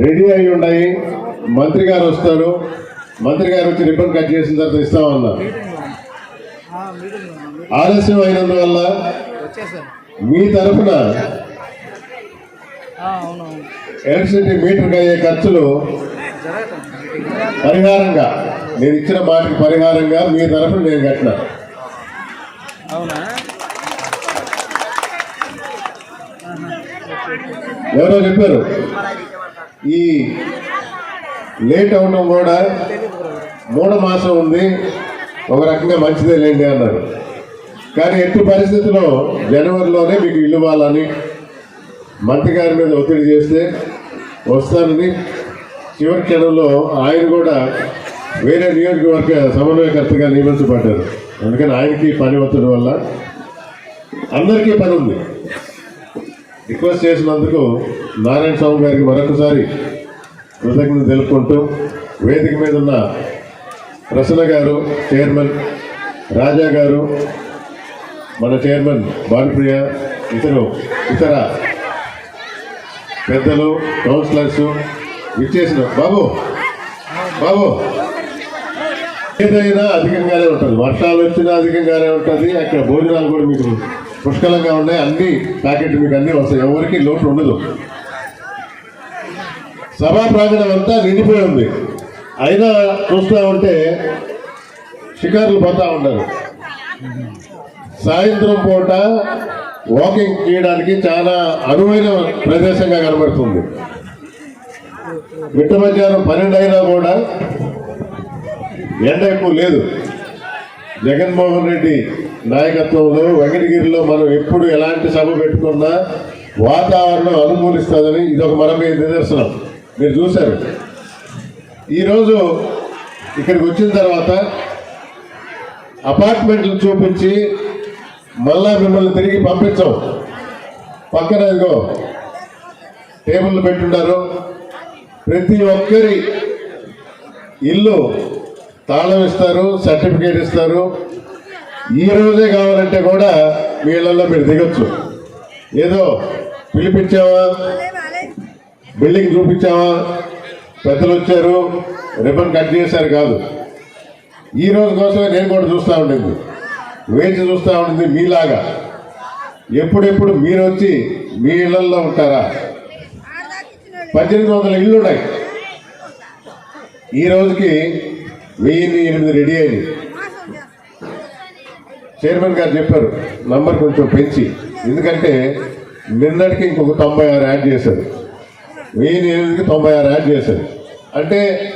Ready అయి ఉన్నాయి మంత్రి గారు వస్తారు. మంత్రి గారు వచ్చి రిబ్బన్ కట్ చేసిన తర్వాత ఇస్తామన్నారు ఆలస్యం అయినందువల్ల మీ తరఫున ఎలక్ట్రిసిటీ మీటర్కి అయ్యే ఖర్చులు పరిహారంగా నేను ఇచ్చిన మాటకి పరిహారంగా మీ తరఫున నేను కట్టిన. ఎవరో చెప్పారు? ఈ లేట్ అవడం కూడా మూడు మాసం ఉంది ఒక రకంగా మంచిదే లేండి అన్నారు. కానీ ఎట్టి పరిస్థితుల్లో జనవరిలోనే మీకు ఇల్లు ఇవ్వాలని మంత్రి గారి మీద ఒత్తిడి చేస్తే వస్తానని చివరి క్షణంలో ఆయన కూడా వేరే నియోజకవర్గ సమన్వయకర్తగా నియమించబడ్డారు అందుకని ఆయనకి పని ఒత్తిడి వల్ల అందరికీ పని ఉంది. రిక్వెస్ట్ చేసినందుకు నారాయణ స్వామి గారికి మరొకసారి కృతజ్ఞత తెలుపుకుంటూ వేదిక మీద ఉన్న ప్రసన్న గారు చైర్మన్ రాజా గారు మన చైర్మన్ భానుప్రియ ఇతరు ఇతర పెద్దలు కౌన్సిలర్స్ విచ్చేసిన బాబు బాబు. ఏదైనా అధికంగానే ఉంటుంది. వర్షాలు వచ్చినా అధికంగానే ఉంటుంది. అక్కడ భోజనాలు కూడా మీకు పుష్కలంగా ఉన్నాయి. అన్ని ప్యాకెట్ మీకు అన్ని వస్తాయి. ఎవరికి లోటు ఉండదు. సభా ప్రాంగణం అంతా నిండిపోయి ఉంది. అయినా చూస్తూ ఉంటే షికారులు పోతా ఉన్నారు. సాయంత్రం పూట వాకింగ్ చేయడానికి చాలా అనువైన ప్రదేశంగా కనబడుతుంది. మిట్ట మధ్యాహ్నం పన్నెండు అయినా కూడా ఎండ ఎక్కువ లేదు. జగన్మోహన్ రెడ్డి నాయకత్వంలో వెంకటగిరిలో మనం ఎప్పుడు ఎలాంటి సభ పెట్టుకున్నా వాతావరణం అనుకూలిస్తుందని ఇది ఒక మన మీద నిదర్శనం. మీరు చూశారు. ఈరోజు ఇక్కడికి వచ్చిన తర్వాత అపార్ట్మెంట్లు చూపించి మళ్ళా మిమ్మల్ని తిరిగి పంపించాం. పక్కన ఇదిగో టేబుల్ పెట్టుండారు. ప్రతి ఒక్కరి ఇల్లు తాళం ఇస్తారు సర్టిఫికేట్ ఇస్తారు. ఈ రోజే కావాలంటే కూడా మీ మీరు దిగొచ్చు. ఏదో పిలిపించావా? బిల్డింగ్ చూపించావా? పెద్దలు వచ్చారు రిబ్బన్ కట్ చేశారు కాదు. ఈ రోజు కోసమే నేను కూడా చూస్తూ ఉండింది. వేచి చూస్తూ ఉండింది మీలాగా. ఎప్పుడెప్పుడు మీరు వచ్చి మీ ఇళ్ళలో ఉంటారా? పద్దెనిమిది వందల ఇళ్ళు ఉన్నాయి. ఈ రోజుకి వెయ్యి ఎనిమిది రెడీ అయింది. చైర్మన్ గారు చెప్పారు నంబర్ కొంచెం పెంచి. ఎందుకంటే నిన్నటికి ఇంకొక తొంభై ఆరు యాడ్ చేశారు. వెయ్యి ఎనిమిదికి తొంభై ఆరు యాడ్ చేశారు. అంటే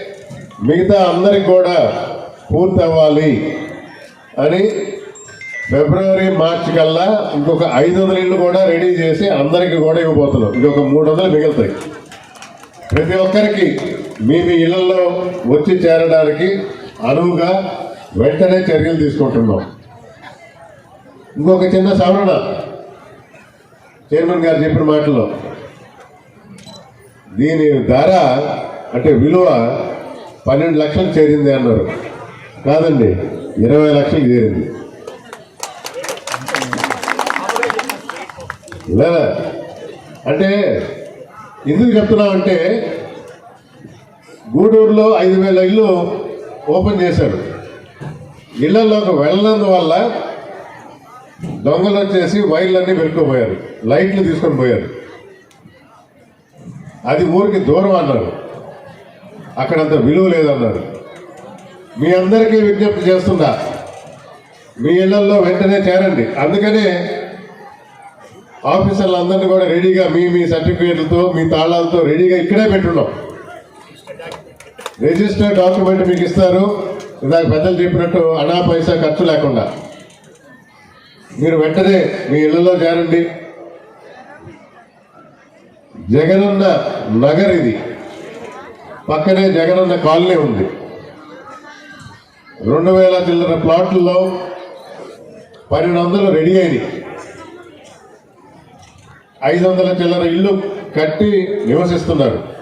మిగతా అందరికి కూడా పూర్తి అవ్వాలి అని ఫిబ్రవరి మార్చి కల్లా ఇంకొక ఐదు వందల ఇళ్ళు కూడా రెడీ చేసి అందరికి కూడా ఇవ్వబోతున్నాం. ఇంకొక మూడు వందలు మిగులుతాయి. ప్రతి ఒక్కరికి మీ మీ ఇళ్ళలో వచ్చి చేరడానికి అనువుగా వెంటనే చర్యలు తీసుకుంటున్నాం. ఇంకొక చిన్న సవరణ. చైర్మన్ గారు చెప్పిన మాటలో దీని ధర అంటే విలువ పన్నెండు లక్షలు చేరింది అన్నారు. కాదండి ఇరవై లక్షలు చేరింది. లేదా అంటే ఎందుకు చెప్తున్నామంటే గూడూరులో ఐదు వేల ఇల్లు ఓపెన్ చేశారు. ఇళ్ళలోకి వెళ్ళనందువల్ల దొంగలు వచ్చేసి వైర్లన్నీ పెట్టుకుపోయారు. లైట్లు తీసుకొని పోయారు. అది ఊరికి దూరం అన్నారు. అక్కడంత విలువ లేదన్నారు. మీ అందరికీ విజ్ఞప్తి చేస్తుందా మీ ఇళ్ళలో వెంటనే చేరండి. అందుకనే ఆఫీసర్లందరినీ కూడా రెడీగా మీ మీ సర్టిఫికేట్లతో మీ తాళాలతో రెడీగా ఇక్కడే పెట్టున్నాం. రిజిస్టర్ డాక్యుమెంట్ మీకు ఇస్తారు. ఇందాక పెద్దలు చెప్పినట్టు అనా పైసా ఖర్చు లేకుండా. మీరు వెంటనే మీ ఇళ్ళలో చేరండి. జగనన్న నగర్ ఇది. పక్కనే జగనన్న కాలనీ ఉంది. రెండు వేల చిల్లర ప్లాట్లలో పన్నెండు వందలు రెడీ అయినాయి. ఐదు వందల చిల్లర ఇల్లు కట్టి నివసిస్తున్నారు.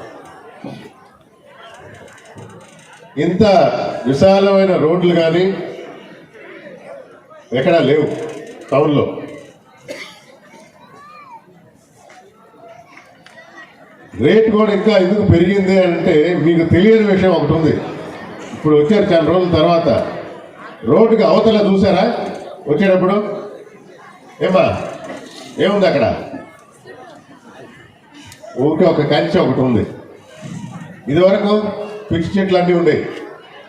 ఇంత విశాలమైన రోడ్లు కానీ ఎక్కడా లేవు టౌన్లో. రేట్ కూడా ఇంకా ఎందుకు పెరిగింది అంటే మీకు తెలియని విషయం ఒకటి ఉంది. ఇప్పుడు వచ్చారు చాలా రోజుల తర్వాత. రోడ్డుకి అవతల చూసారా? వచ్చేటప్పుడు? ఏమా ఏముంది అక్కడ? ఒకటి ఒక కంచె ఒకటి ఉంది. ఇదివరకు పిచ్చి చెట్లు అన్నీ ఉండేవి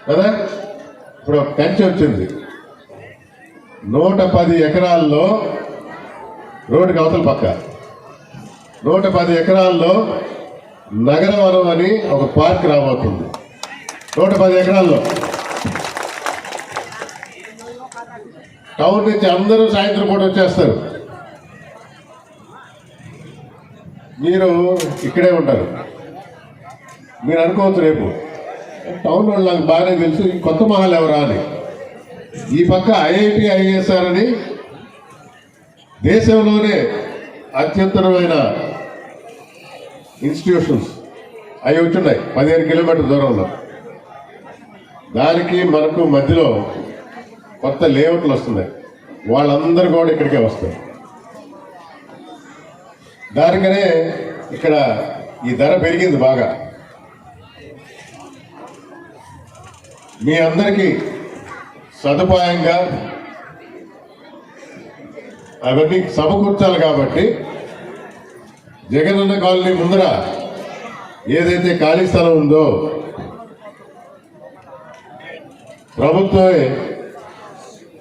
కదా? ఇప్పుడు కంచె వచ్చింది. నూట పది ఎకరాల్లో రోడ్డుకి అవతల పక్క. నూట పది ఎకరాల్లో నగరవనం అని ఒక పార్క్ రాబోతుంది. నూట పది ఎకరాల్లో. టౌన్ నుంచి అందరూ సాయంత్రం పూట వచ్చేస్తారు. మీరు ఇక్కడే ఉంటారు. మీరు అనుకోవచ్చు రేపు. టౌన్ వాళ్ళు నాకు బాగానే తెలుసు ఈ కొత్త మహల్ ఎవరా అని. ఈ పక్క ఐఐటి ఐఎస్ఆర్ అని దేశంలోనే అత్యుత్తరమైన ఇన్స్టిట్యూషన్స్ అవి వచ్చున్నాయి పదిహేను కిలోమీటర్ దూరంలో. దానికి మనకు మధ్యలో కొత్త లేఅవుట్లు వస్తున్నాయి. వాళ్ళందరూ కూడా ఇక్కడికే వస్తారు. దానికనే ఇక్కడ ఈ ధర పెరిగింది బాగా. మీ అందరికీ సదుపాయంగా అవన్నీ సమకూర్చాలి కాబట్టి జగనన్న కాలనీ ముందర ఏదైతే ఖాళీ స్థలం ఉందో ప్రభుత్వమే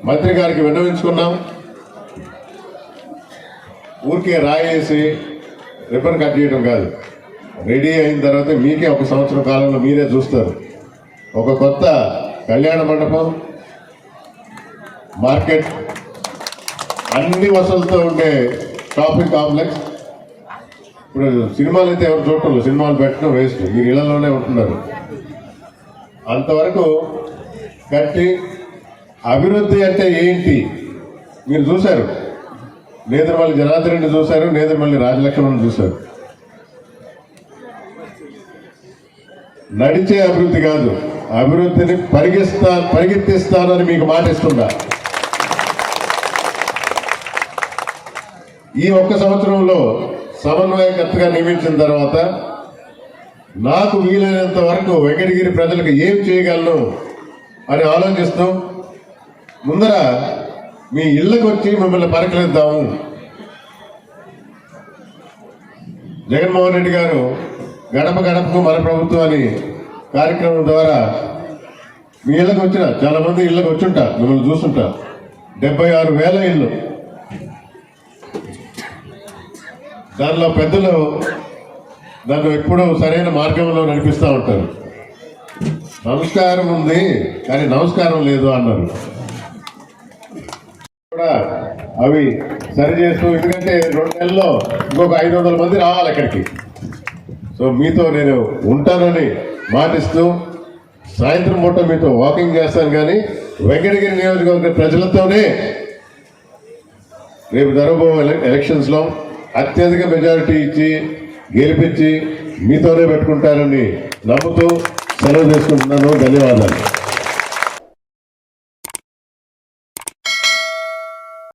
మంత్రి గారికి విన్నవించుకున్నాం. ఊరికే రాయేసి రిబ్బన్ కట్ చేయడం కాదు. రెడీ అయిన తర్వాత మీకే ఒక సంవత్సరం కాలంలో మీరే చూస్తారు. ఒక కొత్త కళ్యాణ మండపం మార్కెట్ అన్ని వసతులతో ఉండే షాపింగ్ కాంప్లెక్స్ ఇప్పుడు సినిమాలు అయితే ఎవరు చూడటం సినిమాలు పెట్టడం వేస్ట్ మీరు ఇళ్ళలోనే ఉంటున్నారు. అంతవరకు కట్టి అభివృద్ధి అంటే ఏంటి? మీరు చూశారు. నేదురుమల్లి జనార్దన్ రెడ్డి చూశారు నేదురుమల్లి రాజలక్ష్మణ్ చూశారు. నడిచే అభివృద్ధి కాదు. అభివృద్ధిని పరిగిస్తా పరిగెత్తిస్తానని మీకు మాట ఈ ఒక్క సంవత్సరంలో సమన్వయకర్తగా నియమించిన తర్వాత నాకు వీలైనంత వరకు వెంకటగిరి ప్రజలకు ఏం చేయగలను అని ఆలోచిస్తూ ముందర మీ ఇళ్ళకు వచ్చి మిమ్మల్ని పరకలిద్దాము. జగన్మోహన్ రెడ్డి గారు గడప గడపకు మన ప్రభుత్వం అని కార్యక్రమం ద్వారా మీ ఇళ్ళకి వచ్చిన చాలా మంది ఇళ్ళకి వచ్చుంటా మిమ్మల్ని చూస్తుంటా డెబ్బై ఆరు వేల ఇళ్ళు. దానిలో పెద్దలు నన్ను ఎప్పుడూ సరైన మార్గంలో నడిపిస్తూ ఉంటారు. నమస్కారం ఉంది కానీ నమస్కారం లేదు అన్నారు. కూడా అవి సరి చేస్తూ ఎందుకంటే రెండు నెలల్లో ఇంకొక ఐదు వందల మంది రావాలి అక్కడికి. సో మీతో నేను ఉంటానని మాటిస్తూ సాయంత్రం పూట మీతో వాకింగ్ చేస్తాను కానీ వెంకటగిరి నియోజకవర్గ ప్రజలతోనే రేపు జరగబో ఎలక్షన్స్లో అత్యధిక మెజారిటీ ఇచ్చి గెలిపించి మీతోనే పెట్టుకుంటారని నమ్ముతూ సెలవు తీసుకుంటున్నాను ధన్యవాదాలు.